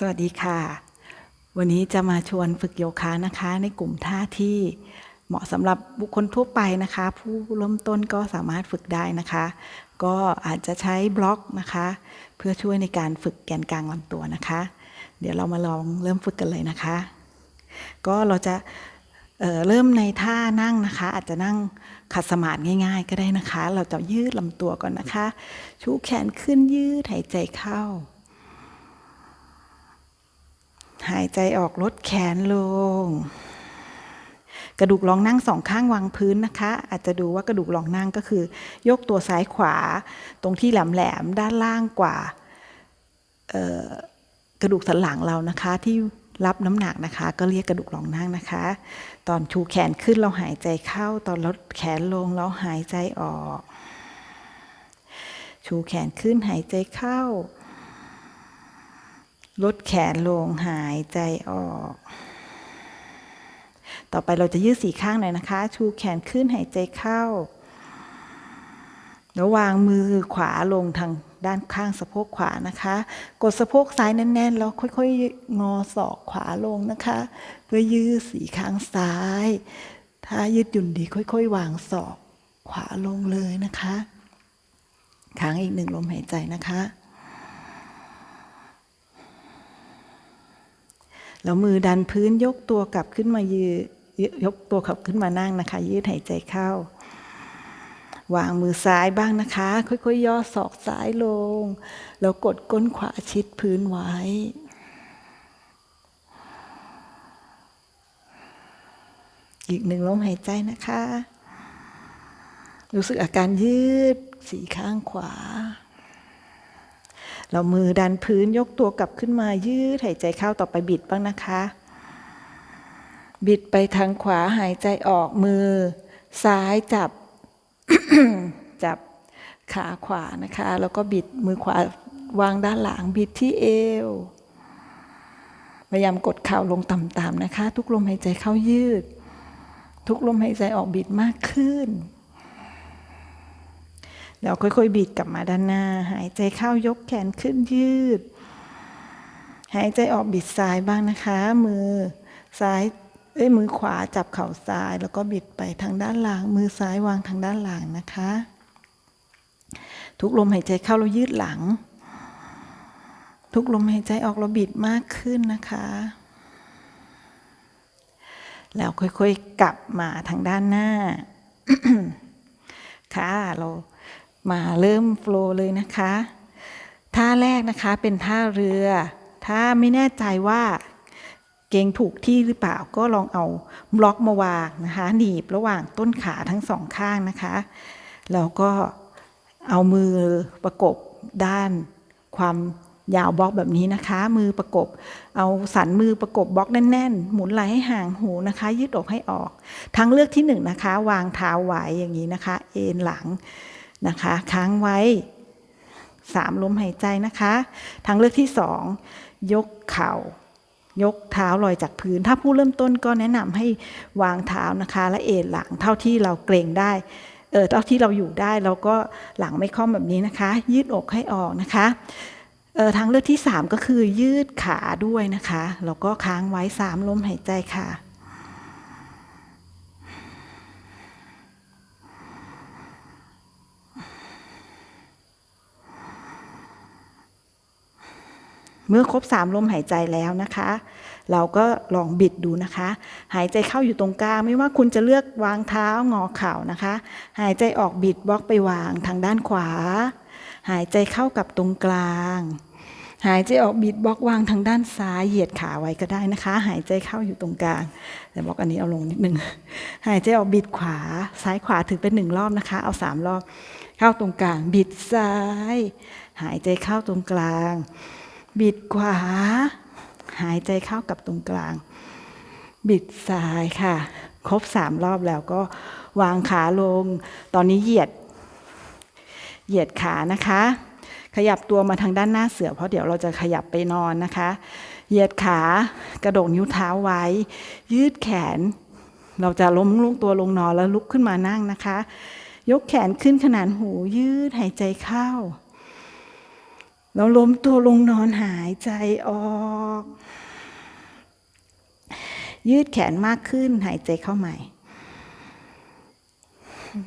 สวัสดีค่ะ วันนี้จะมาชวนฝึกโยคะนะคะ ในกลุ่มท่าที่เหมาะสำหรับบุคคลทั่วไปนะคะ ผู้เริ่มต้นก็สามารถฝึกได้นะคะ ก็อาจจะใช้บล็อกนะคะ เพื่อช่วยในการฝึกแกนกลางลำตัวนะคะ เดี๋ยวเรามาลองเริ่มฝึกกันเลยนะคะ ก็เราจะเเริ่มในท่านั่งนะคะ อาจจะนั่งขัดสมาธิง่าย ๆ ก็ได้นะคะ เราจะยืดลำตัวก่อนนะคะ ชูแขนขึ้นยืดหายใจเข้า หายใจออกลดแขนลง กระดูกรองนั่งสองข้างวางพื้นนะคะ อาจจะดูว่ากระดูกรองนั่งก็คือ ยกตัวซ้ายขวา ตรงที่แหลมๆด้านล่างกว่ากระดูกสันหลังเรานะคะที่รับน้ำหนักนะคะ ก็เรียกกระดูกรองนั่งนะคะ ตอนชูแขนขึ้นเราหายใจเข้า ตอนลดแขนลงเราหายใจออก ชูแขนขึ้นหายใจเข้า ลดแขนลงหายใจออก ต่อไปเราจะยืดสีข้างหน่อยนะคะ ชูแขนขึ้นหายใจเข้า แล้ววางมือขวาลงทางด้านข้างสะโพกขวานะคะ กดสะโพกซ้ายแน่นๆ แล้วค่อยๆ งอศอกขวาลงนะคะ เพื่อยืดสีข้างซ้าย ถ้ายืดหยุ่นดีค่อย ๆ วางศอกขวาลงเลยนะคะค้างอีกหนึ่งลมหายใจนะคะ แล้วมือดันพื้นยกตัวกลับขึ้นมายืดยกตัวกลับขึ้นมานั่งนะคะ ยืดหายใจเข้า วางมือซ้ายบ้างนะคะ ค่อยๆ ย่อศอกซ้ายลง แล้วกดก้นขวาชิดพื้นไว้ อีกหนึ่งลมหายใจนะคะ รู้สึกอาการยืดสีข้างขวา เรามือดันพื้นยกตัวกลับขึ้นมายืดหายใจเข้าต่อไปบิดบ้างนะคะ บิดไปทางขวาหายใจออกมือ ซ้ายจับ จับขาขวานะคะ แล้วก็บิดมือขวาวางด้านหลังบิดที่เอวพยายามกดเข่าลงต่ำๆนะคะ ทุกลมหายใจเข้ายืด ทุกลมหายใจออกบิดมากขึ้น แล้วค่อยๆ บิดกลับมาด้านหน้า หายใจเข้ายกแขนขึ้นยืด หายใจออกบิดซ้ายบ้างนะคะ มือซ้ายเอ้ยมือขวาจับเข่าซ้าย แล้วก็บิดไปทางด้านหลัง มือซ้ายวางทางด้านหลังนะคะ ทุกลมหายใจเข้าเรายืดหลัง ทุกลมหายใจออกเราบิดมากขึ้นนะคะแล้วค่อยๆ กลับมาทางด้านหน้า ค่ะ เรา มาเริ่มโฟล์เลยนะคะ ท่าแรกนะคะเป็นท่าเรือ ถ้าไม่แน่ใจว่าเกงถูกที่หรือเปล่าก็ลองเอาบล็อกมาวางนะคะหนีบระหว่างต้นขาทั้งสองข้างนะคะ แล้วก็เอามือประกบด้านความยาวบล็อกแบบนี้นะคะ มือประกบ เอาสันมือประกบบล็อกแน่นๆ หมุนไหล่ให้ห่างหูนะคะ ยืดอกให้ออก ทางเลือกที่หนึ่งนะคะ วางเท้าไว้อย่างนี้นะคะ เอ็นหลัง นะคะ ค้างไว้สามลมหายใจนะคะ ทางเลือกที่สองยกเข่ายกเท้าลอยจากพื้น ถ้าผู้เริ่มต้นก็แนะนำให้วางเท้านะคะ และเอนหลังเท่าที่เราเกรงได้เออเท่าที่เราอยู่ได้เราก็หลังไม่ค่อมแบบนี้นะคะ ยืดอกให้ออกนะคะเออทางเลือกที่สามก็คือยืดขาด้วยนะคะแล้วก็ค้างไว้สามลมหายใจค่ะ เมื่อครบสามลมหายใจแล้วนะคะ เราก็ลองบิดดูนะคะ หายใจเข้าอยู่ตรงกลาง ไม่ว่าคุณจะเลือกวางเท้างอเข่านะคะ หายใจออกบิดบล็อกไปวางทางด้านขวา หายใจเข้ากับตรงกลาง หายใจออกบิดบล็อกวางทางด้านซ้ายเหยียดขาไว้ก็ได้นะคะ หายใจเข้าอยู่ตรงกลาง แต่บล็อกอันนี้เอาลงนิดนึง หายใจออกบิดขวาซ้ายขวาถึงเป็นหนึ่งรอบนะคะ เอาสามรอบ เข้าตรงกลาง บิดซ้าย หายใจเข้าตรงกลาง บิดขวา หายใจเข้ากับตรงกลาง บิดซ้ายค่ะ ครบสามรอบแล้วก็วางขาลง ตอนนี้เหยียด เหยียดขานะคะ ขยับตัวมาทางด้านหน้าเสือ เพราะเดี๋ยวเราจะขยับไปนอนนะคะ เหยียดขากระโดดนิ้วเท้าไว้ ยืดแขน เราจะล้มลงตัวลงนอนแล้วลุกขึ้นมานั่งนะคะ ยกแขนขึ้นขนานหูยืดหายใจเข้า เราล้มตัวลงนอนหายใจออก ยืดแขนมากขึ้นหายใจเข้าใหม่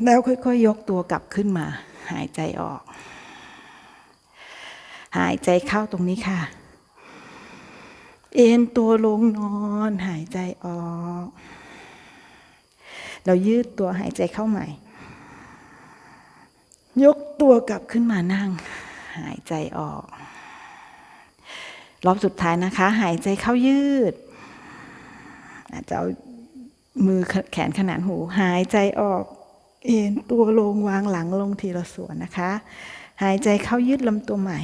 แล้วค่อยๆยกตัวกลับขึ้นมา หายใจออก หายใจเข้าตรงนี้ค่ะ เอ็นตัวลงนอนหายใจออก เรายืดตัวหายใจเข้าใหม่ ยกตัวกลับขึ้นมานั่ง หายใจออก รอบสุดท้ายนะคะ หายใจเข้ายืด อาจจะเอามือแขนขนานหู หายใจออก เอ็นตัวลงวางหลังลงทีละส่วนนะคะ หายใจเข้ายืดลำตัวใหม่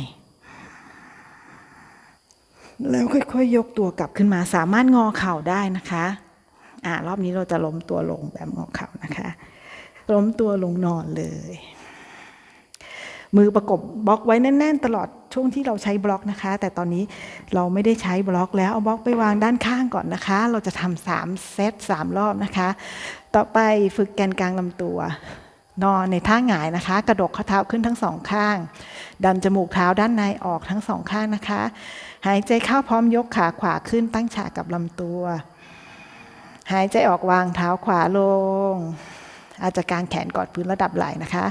แล้วค่อยๆยยกตัวกลับขึ้นมา สามารถงอเข่าได้นะคะอ่ารอบนี้เราจะล้มตัวลงแบบงอเข่านะคะ ล้มตัวลงนอนเลย มือประกบบล็อกไว้แน่น ๆ ตลอดช่วงที่เราใช้บล็อกนะคะ แต่ตอนนี้เราไม่ได้ใช้บล็อกแล้วเอาบล็อกไปวางด้านข้างก่อนนะคะ เราจะทำสามเซตสามรอบนะคะ ต่อไปฝึกแกนกลางลำตัวนอนในท่าหงายนะคะ กระดกข้อเท้าขึ้นทั้งสองข้าง ดันจมูกเท้าด้านในออกทั้งสองข้างนะคะ หายใจเข้าพร้อมยกขาขวาขึ้นตั้งฉากกับลำตัว หายใจออกวางเท้าขวาลง อาจจะกางแขนกอดพื้นระดับไหล่นะคะ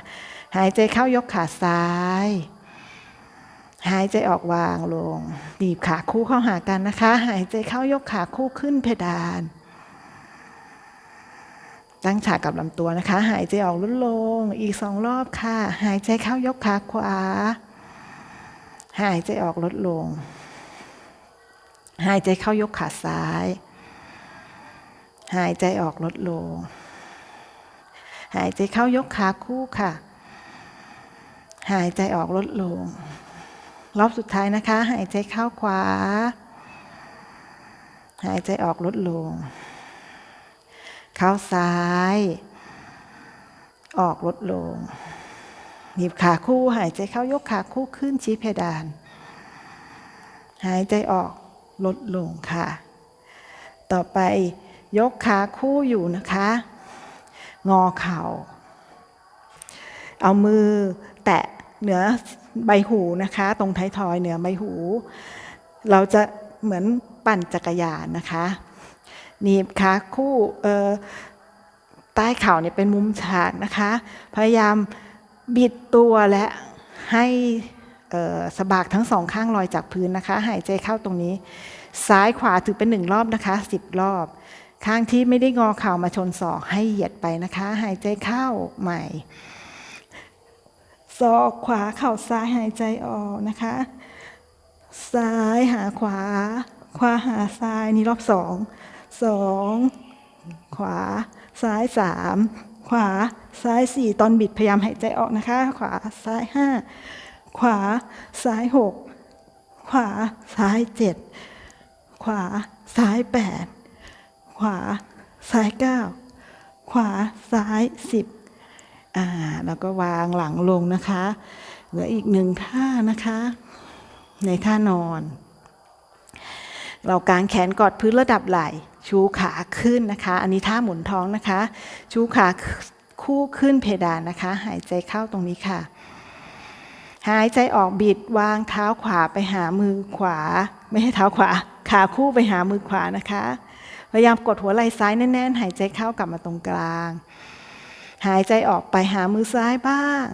หายใจเข้ายกขาซ้าย หายใจออกวางลงบีบขาคู่เข้าหากันนะคะ หายใจเข้ายกขาคู่ขึ้นเพดาน ตั้งฉากกับลำตัวนะคะ หายใจออกลดลง อีกสองรอบค่ะ หายใจเข้ายกขาขวา หายใจออกลดลง หายใจเข้ายกขาซ้าย หายใจออกลดลง หายใจเข้ายกขาคู่ค่ะ หายใจออกลดลง รอบสุดท้ายนะคะ หายใจเข้าขวา หายใจออกลดลง เข้าซ้าย ออกลดลงหนีบขาคู่หายใจเข้ายกขาคู่ขึ้นชี้เพดาน หายใจออกลดลงค่ะ ต่อไปยกขาคู่อยู่นะคะ งอเข่า เอามือแตะ เหนือใบหูนะคะ ตรงท้ายทอยเหนือใบหู เราจะเหมือนปั่นจักรยานนะคะหนีบขาคู่ใต้เข่าเนี่ยเป็นมุมฉากนะคะ พยายามบิดตัวและให้สะบักทั้งสองข้างลอยจากพื้นนะคะ หายใจเข้าตรงนี้ ซ้ายขวาถือเป็นหนึ่งรอบนะคะสิบรอบ ข้างที่ไม่ได้งอเข่ามาชนศอกให้เหยียดไปนะคะ หายใจเข้าใหม่ ศอกขวาเข่าซ้ายหายใจออกนะคะ ซ้ายหาขวา ขวาหาซ้ายนี่รอบสองสองขวาซ้ายสามขวาซ้ายสี่ตอนบิดพยายามหายใจออกนะคะ ขวาซ้ายห้าขวาซ้ายหกขวาซ้ายเจ็ดขวาซ้ายแปดขวาซ้ายเก้าขวาซ้ายสิบ อ่าแล้วก็วางหลังลงนะคะ เหลืออีกหนึ่งท่านะคะ ในท่านอน เรากางแขนกอดพื้นระดับไหล่ชูขาขึ้นนะคะ อันนี้ท่าหมุนท้องนะคะ ชูขาคู่ขึ้นเพดานนะคะ หายใจเข้าตรงนี้ค่ะ หายใจออกบิดวางเท้าขวาไปหามือขวา ไม่ให้เท้าขวา ขาคู่ไปหามือขวานะคะ พยายามกดหัวไหล่ซ้ายแน่นๆ หายใจเข้ากลับมาตรงกลาง หายใจออกไปหามือซ้ายบ้าง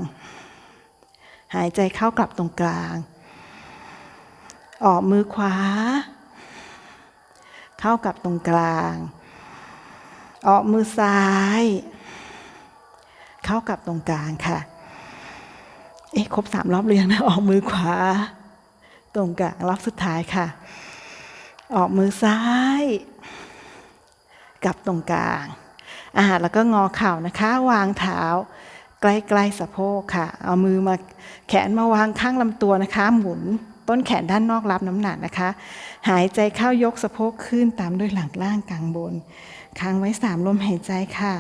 หายใจเข้ากลับตรงกลาง ออกมือขวา เข้ากับตรงกลาง ออกมือซ้าย เข้ากับตรงกลางค่ะ เอ๊ะครบสามรอบเรียงนะออกมือขวา ตรงกลางรอบสุดท้ายค่ะ ออกมือซ้าย กับตรงกลาง อ่ารแล้วก็งอเข่านะคะ วางเท้า ใกล้ๆสะโพกค่ะ เอามือมาแขนมาวางข้างลำตัวนะคะ หมุนต้นแขนด้านนอกรับน้ำหนักนะคะ หายใจเข้ายกสะโพกขึ้นตามด้วยหลังล่างกลางบนค้างไว้สามลมหายใจค่ะ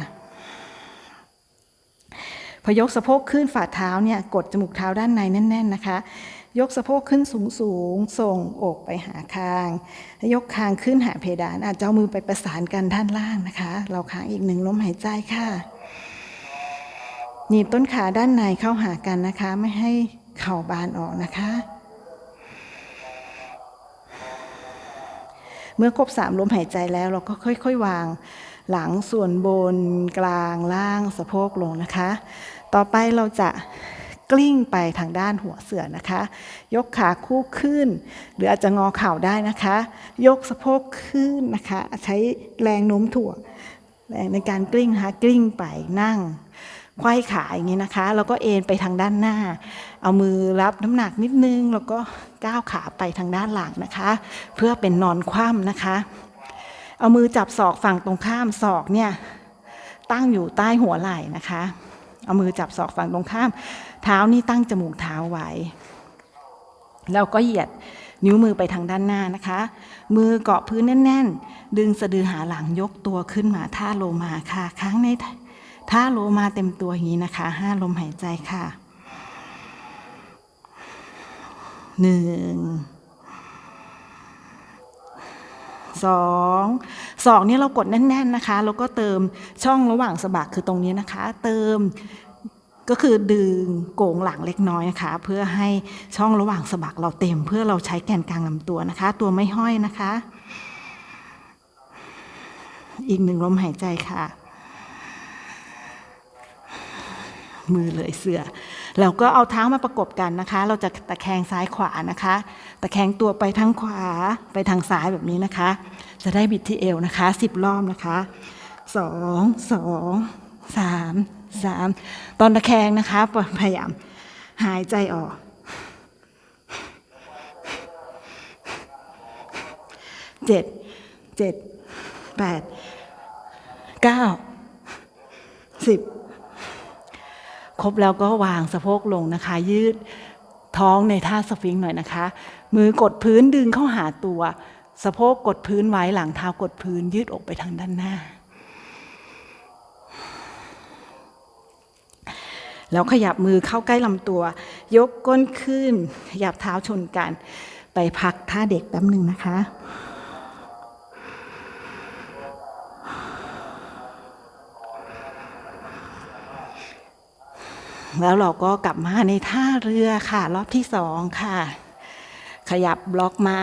พอยกสะโพกขึ้นฝ่าเท้าเนี่ยกดจมูกเท้าด้านในแน่น ๆ นะคะ ยกสะโพกขึ้นสูงสูงส่งอกไปหาคางยกคางขึ้นหาเพดานอาจจะเอามือไปประสานกันด้านล่างนะคะ เราค้างอีกหนึ่งลมหายใจค่ะหนีบต้นขาด้านในเข้าหากันนะคะ ไม่ให้เข่าบานออกนะคะ เมื่อครบสามลมหายใจแล้วเราก็ค่อย ๆ วางหลังส่วนบนกลางล่างสะโพกลงนะคะ ต่อไปเราจะ กลิ้งไปทางด้านหัวเสือนะคะ ยกขาคู่ขึ้น หรืออาจจะงอเข่าได้นะคะ ยกสะโพกขึ้นนะคะ ใช้แรงโน้มถ่วงแรงในการกลิ้งนะคะกลิ้งไปนั่งไขว้ขาอย่างนี้นะคะแล้วก็เอ็นไปทางด้านหน้า เอามือรับน้ำหนักนิดนึง แล้วก็ก้าวขาไปทางด้านหลังนะคะ เพื่อเป็นนอนคว่ำนะคะ เอามือจับศอกฝั่งตรงข้ามศอกเนี่ยตั้งอยู่ใต้หัวไหล่นะคะ เอามือจับศอกฝั่งตรงข้าม เท้านี่ตั้งจมูกเท้าไว้แล้วก็เหยียดนิ้วมือไปทางด้านหน้านะคะ มือเกาะพื้นแน่น ๆ ดึงสะดือหาหลังยกตัวขึ้นมาท่าโลมาค่ะ ครั้งในท่าโลมาเต็มตัวอย่างนี้นะคะห้าลมหายใจค่ะหนึ่งสองสองนี่เรากดแน่น ๆนะคะ แล้วก็เติมช่องระหว่างสะบักคือตรงนี้นะคะ เติม ก็คือดึงโก่งหลังเล็กน้อยนะคะ เพื่อให้ช่องระหว่างสะบักเราเต็ม เพื่อเราใช้แกนกลางลำตัวนะคะ ตัวไม่ห้อยนะคะ อีกหนึ่งลมหายใจค่ะ มือเลยเสือแล้วก็เอาเท้ามาประกบกันนะคะ เราจะตะแคงซ้ายขวานะคะ ตะแคงตัวไปทางขวาไปทางซ้ายแบบนี้นะคะ จะได้บิดที่เอวนะคะสิบรอบนะคะสองสองสาม สามตอนตะแคงนะคะพยายามหายใจออก เจ็ด เจ็ด แปด เก้า สิบ ครบแล้วก็วางสะโพกลงนะคะ ยืดท้องในท่าสฟิงค์หน่อยนะคะ มือกดพื้นดึงเข้าหาตัว สะโพกกดพื้นไว้หลังเท้ากดพื้นยืดอกไปทางด้านหน้า แล้วขยับมือเข้าใกล้ลำตัว ยกก้นขึ้น ขยับเท้าชนกัน ไปพักท่าเด็กแป๊บหนึ่งนะคะแล้วเราก็กลับมาในท่าเรือค่ะ รอบที่สองค่ะ ขยับบล็อกมา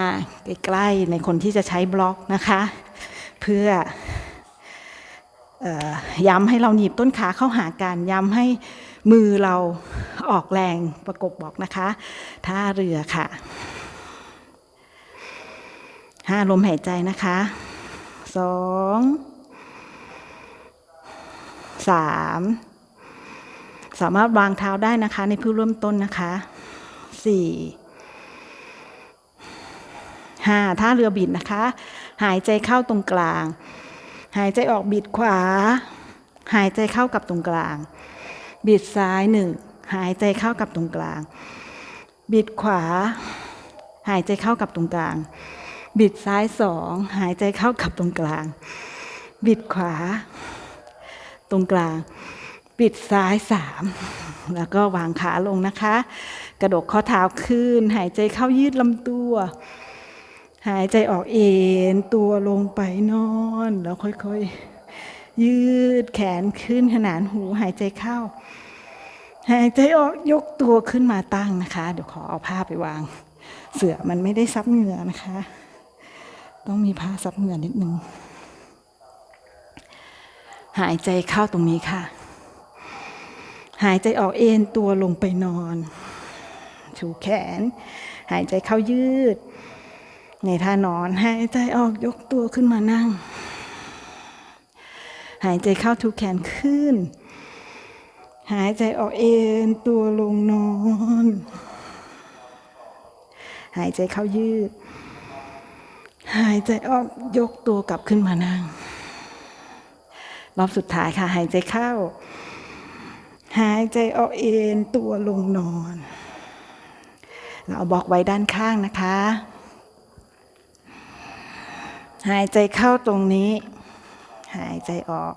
ใกล้ๆในคนที่จะใช้บล็อกนะคะ เพื่อออย้ำให้เราหนีบต้นขาเข้าหากันย้ำให้ มือเราออกแรงประกบบอกนะคะท่าเรือค่ะห้าลมหายใจนะคะสองสามสามารถวางเท้าได้นะคะ ในพื้นเริ่มต้นนะคะสี่ห้าท่าเรือบิดนะคะ หายใจเข้าตรงกลาง หายใจออกบิดขวา หายใจเข้ากับตรงกลาง บิดซ้ายหนึ่งหายใจเข้ากับตรงกลาง บิดขวา หายใจเข้ากับตรงกลาง บิดซ้ายสองหายใจเข้ากับตรงกลาง บิดขวา ตรงกลางปิดซ้ายสามแล้วก็วางขาลงนะคะ กระดกข้อเท้าขึ้น หายใจเข้ายืดลำตัว หายใจออกเอ็นตัวลงไปนอนแล้วค่อยๆ ยืดแขนขึ้นขนานหูหายใจเข้า หายใจออกยกตัวขึ้นมาตั้งนะคะ เดี๋ยวขอเอาผ้าไปวาง เสือมันไม่ได้ซับเหงื่อนะคะ ต้องมีผ้าซับเหงื่อนิดนึงหายใจเข้าตรงนี้ค่ะ หายใจออกเอ็นตัวลงไปนอน ชูแขน หายใจเข้ายืด ในท่านอน หายใจออกยกตัวขึ้นมานั่ง หายใจเข้าทูแขนขึ้น หายใจออกเอ็นตัวลงนอน หายใจเข้ายืด หายใจออกยกตัวกลับขึ้นมานั่ง รอบสุดท้ายค่ะ หายใจเข้า หายใจออกเอ็นตัวลงนอน เราบอกไว้ด้านข้างนะคะ หายใจเข้าตรงนี้ หายใจออก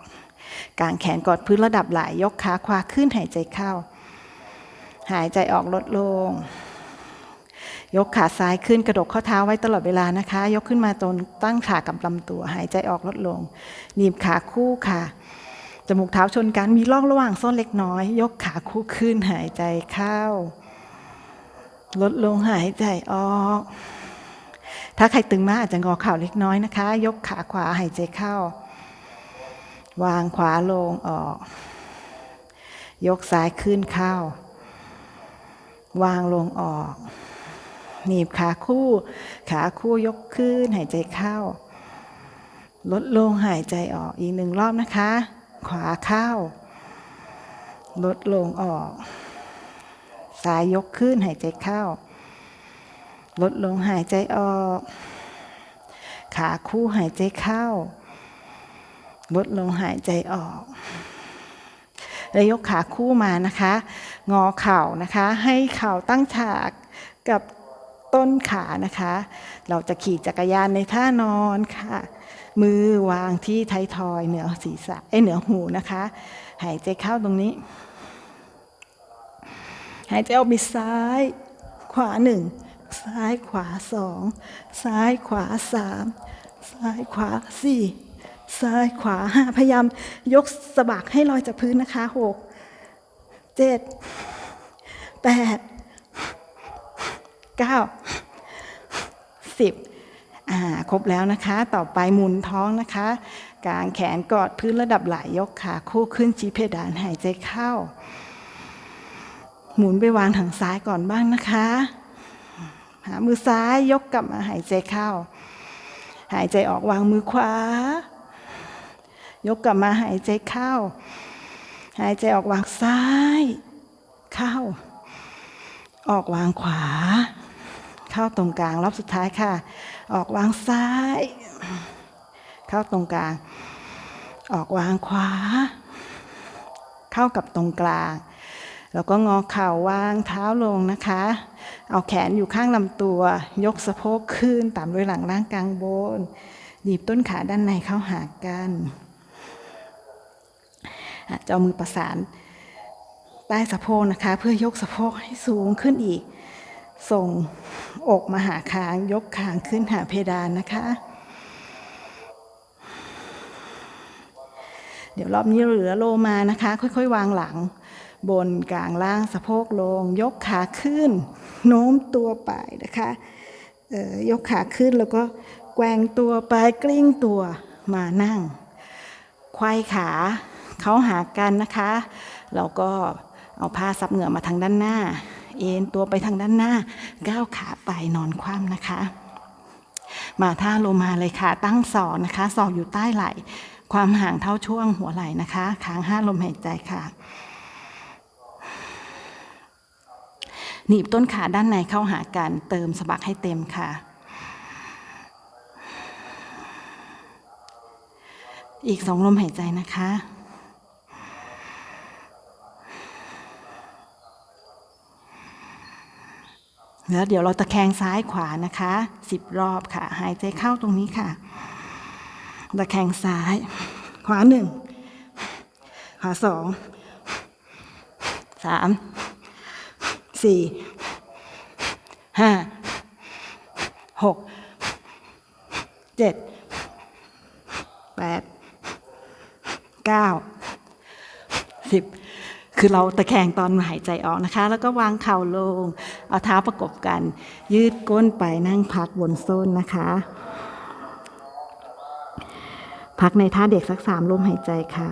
กางแขนกอดพื้นระดับไหลยกขาขวาขึ้นหายใจเข้า หายใจออกลดลง ยกขาซ้ายขึ้นกระดกข้อเท้าไว้ตลอดเวลานะคะ ยกขึ้นมาตรงตั้งขากับลำตัว หายใจออกลดลงหนีบขาคู่ค่ะจมูกเท้าชนกันมีร่องระหว่างส้นเล็กน้อย ยกขาคู่ขึ้นหายใจเข้า ลดลงหายใจออก ถ้าใครตึงมากอาจจะงอเข่าเล็กน้อยนะคะ ยกขาขวาหายใจเข้า วางขวาลงออก ยกซ้ายขึ้นเข้า วางลงออก หนีบขาคู่ ขาคู่ยกขึ้นหายใจเข้า ลดลงหายใจออกอีกหนึ่งรอบนะคะ ขวาเข้า ลดลงออก ซ้ายยกขึ้นหายใจเข้า ลดลงหายใจออก ขาคู่หายใจเข้า ลดลงหายใจออกแล้วยกขาคู่มานะคะ งอเข่านะคะ ให้เข่าตั้งฉากกับต้นขานะคะ เราจะขี่จักรยานในท่านอนค่ะ มือวางที่ไทยทอยเหนือศีรษะเอ้เหนือหูนะคะ หายใจเข้าตรงนี้ หายใจออกไปซ้าย ขวาหนึ่งซ้ายขวาสองซ้ายขวาสามซ้ายขวาสี่ ซ้ายขวาห้าพยายามยกสะบักให้ลอยจากพื้นนะคะหกเจ็ดแปดเก้าสิบอ่าครบแล้วนะคะ ต่อไปหมุนท้องนะคะกางแขนกอดพื้นระดับไหล่ยกขาคู่ขึ้นชี้เพดานหายใจเข้า หมุนไปวางทางซ้ายก่อนบ้างนะคะ หามือซ้ายยกกลับมาหายใจเข้า หายใจออกวางมือขวา ยกกลับมาหายใจเข้า หายใจออกวางซ้าย เข้า ออกวางขวา เข้าตรงกลางรอบสุดท้ายค่ะ ออกวางซ้าย เข้าตรงกลาง ออกวางขวา เข้ากับตรงกลางแล้วก็งอเข่าวางเท้าลงนะคะ เอาแขนอยู่ข้างลำตัว ยกสะโพกขึ้นตามด้วยหลังล่างกลางบน หนีบต้นขาด้านในเข้าหากัน จะเอามือประสานใต้สะโพกนะคะ เพื่อยกสะโพกให้สูงขึ้นอีก ส่งอกมาหาคางยกคางขึ้นหาเพดานนะคะ เดี๋ยวรอบนี้เหลือโลมานะคะ ค่อยๆ วางหลัง บนกลางล่างสะโพกลง ยกขาขึ้น โน้มตัวไปนะคะออยกขาขึ้นแล้วก็แกว่งตัวไปกลิ้งตัวมานั่ง ควายขา เขาหากันนะคะแล้วก็เอาผ้าซับเหงื่อมาทางด้านหน้า เอ็นตัวไปทางด้านหน้า ก้าวขาไปนอนคว่ำนะคะ มาท่าโลมาเลยค่ะ ตั้งศอกนะคะศอกอยู่ใต้ไหล่ความห่างเท่าช่วงหัวไหล่นะคะค้างห้าลมหายใจค่ะหนีบต้นขาด้านในเข้าหากัน เติมสะบักให้เต็มค่ะ อีกสองลมหายใจนะคะ แล้วเดี๋ยวเราตะแคงซ้ายขวานะคะสิบรอบค่ะ หายใจเข้าตรงนี้ค่ะ ตะแคงซ้าย ขวาหนึ่งขวาสองสามสี่ห้าหกเจ็ดแปดเก้าสิบ คือเราตะแคงตอนหายใจออกนะคะ แล้วก็วางเข่าลง เอาเท้าประกบกัน ยืดก้นไปนั่งพักบนส้นนะคะ พักในท่าเด็กสักสามลมหายใจค่ะ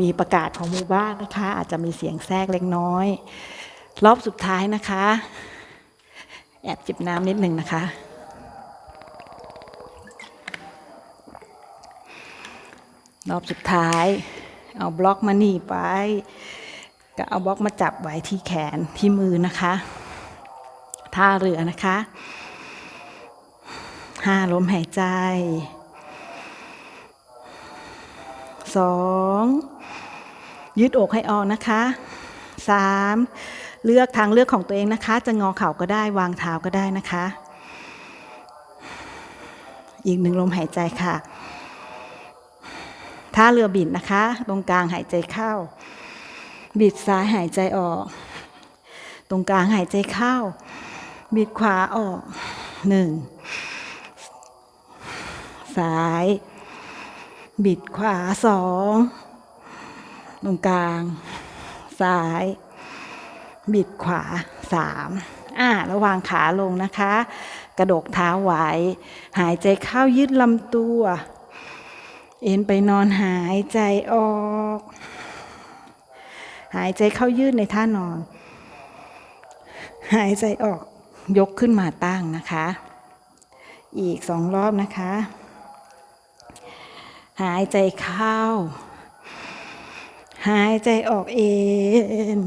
มีประกาศของหมู่บ้านนะคะ อาจจะมีเสียงแทรกเล็กน้อย รอบสุดท้ายนะคะ แอบจิบน้ำนิดหนึ่งนะคะ รอบสุดท้าย เอาบล็อกมาหนีไว้ก็เอาบล็อกมาจับไว้ที่แขนที่มือนะคะท่าเรือนะคะห้าลมหายใจสองยืดอกให้ออกนะคะสามเลือกทางเลือกของตัวเองนะคะ จะงอเข่าก็ได้วางเท้าก็ได้นะคะ อีกหนึ่งลมหายใจค่ะ ท่าเรือบิดนะคะ ตรงกลางหายใจเข้า บิดซ้ายหายใจออก ตรงกลางหายใจเข้า บิดขวาออกหนึ่งซ้าย บิดขวาสองตรงกลาง ซ้าย บิดขวาสามอ่าระวางขาลงนะคะ กระดกเท้าไว้ หายใจเข้ายืดลำตัว เอ็นไปนอนหายใจออก หายใจเข้ายืดในท่านอน หายใจออกยกขึ้นมาตั้งนะคะ อีกสองรอบนะคะ หายใจเข้า หายใจออกเอ็น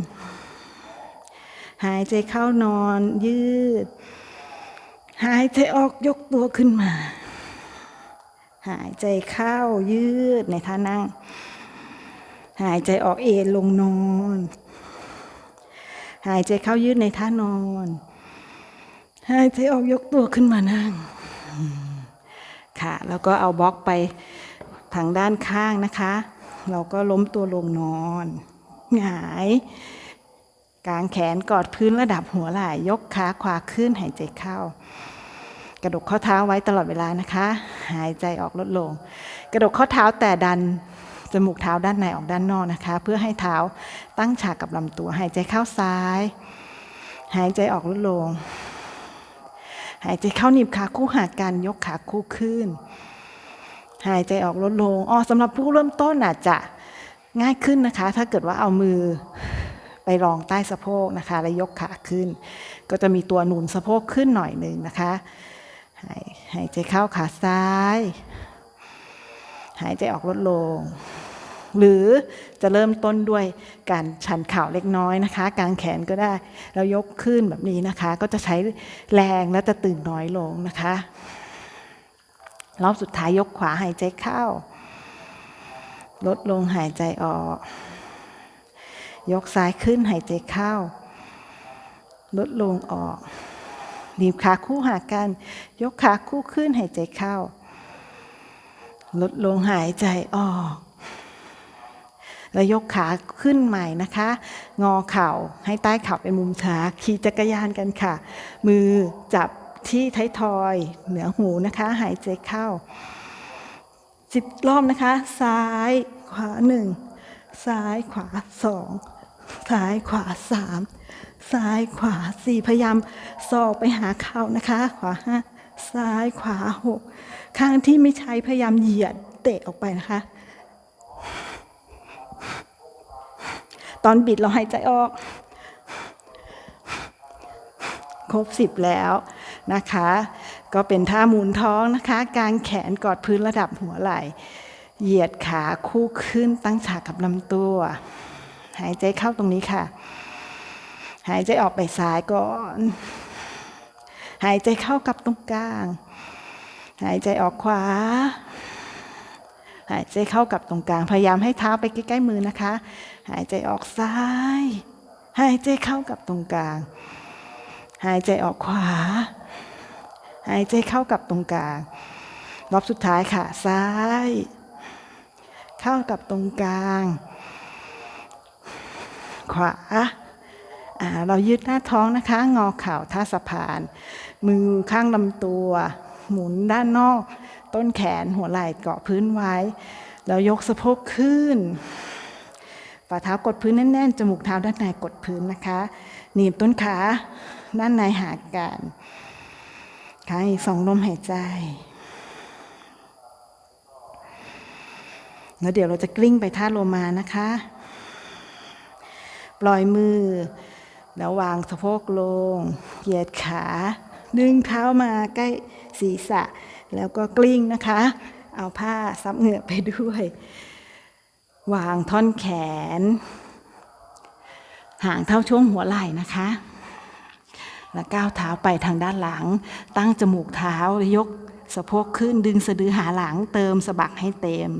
หายใจเข้านอนยืด หายใจออกยกตัวขึ้นมา หายใจเข้ายืดในท่านั่ง หายใจออกเอนลงนอน หายใจเข้ายืดในท่านอน หายใจออกยกตัวขึ้นมานั่ง ค่ะ แล้วก็เอาบล็อกไปทางด้านข้างนะคะ เราก็ล้มตัวลงนอนหงายกางแขนกอดพื้นระดับหัวไหล่ยกขาขวาขึ้นหายใจเข้า กระดกข้อเท้าไว้ตลอดเวลานะคะ หายใจออกลดลง กระดกข้อเท้าแต่ดันจมูกเท้าด้านในออกด้านนอกนะคะ เพื่อให้เท้าตั้งฉากกับลำตัว หายใจเข้าซ้าย หายใจออกลดลง หายใจเข้าหนีบขาคู่หากันยกขาคู่ขึ้น หายใจออกลดลงอ๋อสำหรับผู้เริ่มต้นอาจจะง่ายขึ้นนะคะ ถ้าเกิดว่าเอามือไปรองใต้สะโพกนะคะ แล้วยกขาขึ้น ก็จะมีตัวหนุนสะโพกขึ้นหน่อยหนึ่งนะคะ หายหายใจเข้าขาซ้าย หายใจออกลดลง หรือจะเริ่มต้นด้วยการชันเข่าเล็กน้อยนะคะกางแขนก็ได้แล้วยกขึ้นแบบนี้นะคะ ก็จะใช้แรงและจะตึงน้อยลงนะคะรอบสุดท้ายยกขวาหายใจเข้า ลดลงหายใจออก ยกซ้ายขึ้นหายใจเข้า ลดลงออก หนีบขาคู่หากัน ยกขาคู่ขึ้นหายใจเข้า ลดลงหายใจออก แล้วยกขาขึ้นใหม่นะคะ งอเข่าให้ใต้เข่าเป็นมุมช้าขี่จักรยานกันค่ะ มือจับที่ท้ายทอย เหนือหูนะคะ หายใจเข้าสิบรอบนะคะ ซ้ายขวาหนึ่งซ้ายขวาสองซ้ายขวาสาม ซ้ายขวาสี่พยายามสอกไปหาเข่านะคะ ขวาห้าซ้ายขวาหกข้างที่ไม่ใช้พยายามเหยียดเตะออกไปนะคะ ตอนบิดเราหายใจออก ครบสิบแล้วนะคะ ก็เป็นท่าหมุนท้องนะคะ กางแขนกอดพื้นระดับหัวไหล่ เหยียดขาคู่ขึ้นตั้งฉากกับลำตัว หายใจเข้าตรงนี้ค่ะ หายใจออกไปซ้ายก่อน หายใจเข้ากับตรงกลาง หายใจออกขวา หายใจเข้ากับตรงกลาง พยายามให้เท้าไปใกล้ๆมือนะคะ หายใจออกซ้าย หายใจเข้ากับตรงกลาง หายใจออกขวา หายใจเข้ากับตรงกลาง รอบสุดท้ายค่ะ ซ้าย เข้ากับตรงกลาง ขวาอ่า เรายืดหน้าท้องนะคะ งอเข่าท่าสะพาน มือข้างลำตัว หมุนด้านนอก ต้นแขนหัวไหล่เกาะพื้นไว้ แล้วยกสะโพกขึ้นฝ่าเท้ากดพื้นแน่น ๆ จมูกเท้าด้านในกดพื้นนะคะ หนีบต้นขาด้านในหากันค้างอีกสองลมหายใจ แล้วเดี๋ยวเราจะกลิ้งไปท่าโลมานะคะ ปล่อยมือ แล้ววางสะโพกลง เหยียดขา ดึงเท้ามาใกล้ศีรษะ แล้วก็กลิ้งนะคะ เอาผ้าซับเหงื่อไปด้วย วางท่อนแขน ห่างเท่าช่วงหัวไหล่นะคะ แล้วก้าวเท้าไปทางด้านหลัง ตั้งจมูกเท้ายกสะโพกขึ้นดึงสะดือหาหลังเติมสะบักให้เต็ม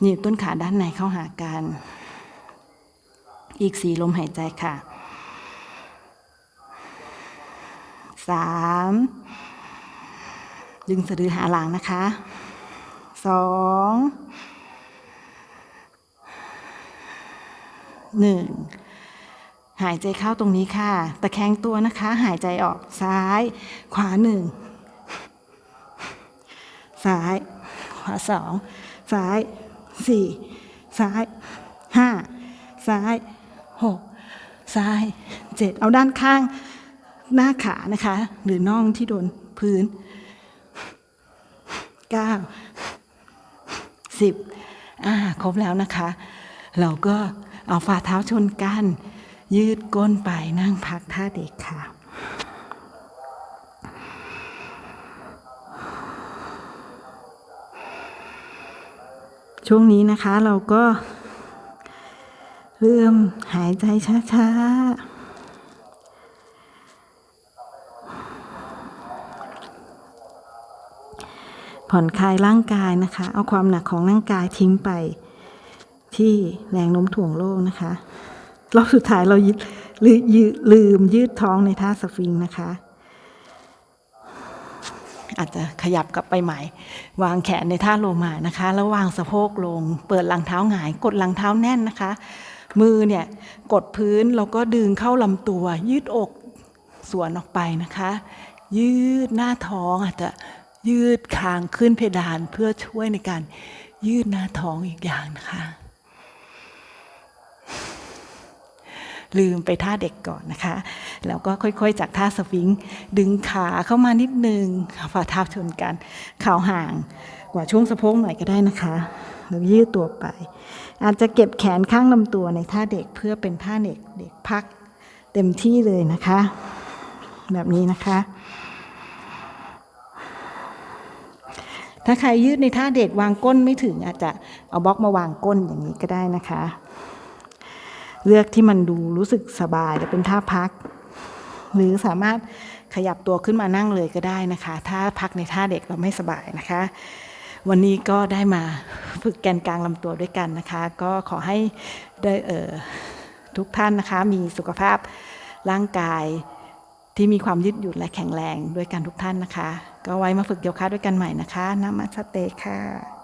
หนีบต้นขาด้านในเข้าหากัน อีกสี่ลมหายใจค่ะ สามดึงสะดือหาหลังนะคะสองหนึ่งหายใจเข้าตรงนี้ค่ะ ตะแคงตัวนะคะ หายใจออกซ้าย ขวาหนึ่งซ้าย ขวาสองซ้ายสี่ซ้ายห้าซ้ายหกซ้ายเจ็ดเอาด้านข้าง หน้าขานะคะ หรือน่องที่โดนพื้นเก้าสิบอ่าครบแล้วนะคะ เราก็เอาฝ่าเท้าชนกัน ยืดก้นไปนั่งพักท่าเด็กค่ะช่วงนี้นะคะเราก็เริ่มหายใจช้าๆ ผ่อนคลายร่างกายนะคะ เอาความหนักของร่างกายทิ้งไป ที่แรงโน้มถ่วงโลกนะคะรอบสุดท้ายเรายึดลืยืลืมยืดท้องในท่าสฟิงค์นะคะ อาจจะขยับกลับไปใหม่ วางแขนในท่าโลมานะคะ แล้ววางสะโพกลง เปิดหลังเท้าหงาย กดหลังเท้าแน่นนะคะ มือเนี่ยกดพื้นแล้วก็ดึงเข้าลำตัว ยืดอกสวนออกไปนะคะ ยืดหน้าท้องอาจจะ ยืดคางขึ้นเพดานเพื่อช่วยในการยืดหน้าท้องอีกอย่างนะคะ ลืมไปท่าเด็กก่อนนะคะ แล้วก็ค่อยๆ จากท่าสฟิงดึงขาเข้ามานิดนึงฝ่าเท้าชนกันเข่าห่างกว่าช่วงสะโพกหน่อยก็ได้นะคะแล้วยืดตัวไป อาจจะเก็บแขนข้างลำตัวในท่าเด็กเพื่อเป็นท่าเด็กเด็กพักเต็มที่เลยนะคะ แบบนี้นะคะ ถ้าใครยืดในท่าเด็กวางก้นไม่ถึงอาจจะเอาบล็อกมาวางก้นอย่างนี้ก็ได้นะคะ เลือกที่มันดูรู้สึกสบายและเป็นท่าพัก หรือสามารถขยับตัวขึ้นมานั่งเลยก็ได้นะคะ ถ้าพักในท่าเด็กเราไม่สบายนะคะ วันนี้ก็ได้มาฝึกแกนกลางลำตัวด้วยกันนะคะ ก็ขอให้ได้เออทุกท่านนะคะมีสุขภาพร่างกาย ที่มีความยืดหยุ่นและแข็งแรงด้วยกันทุกท่านนะคะ ก็ไว้มาฝึกโยคะด้วยกันใหม่นะคะนามัสเตค่ะ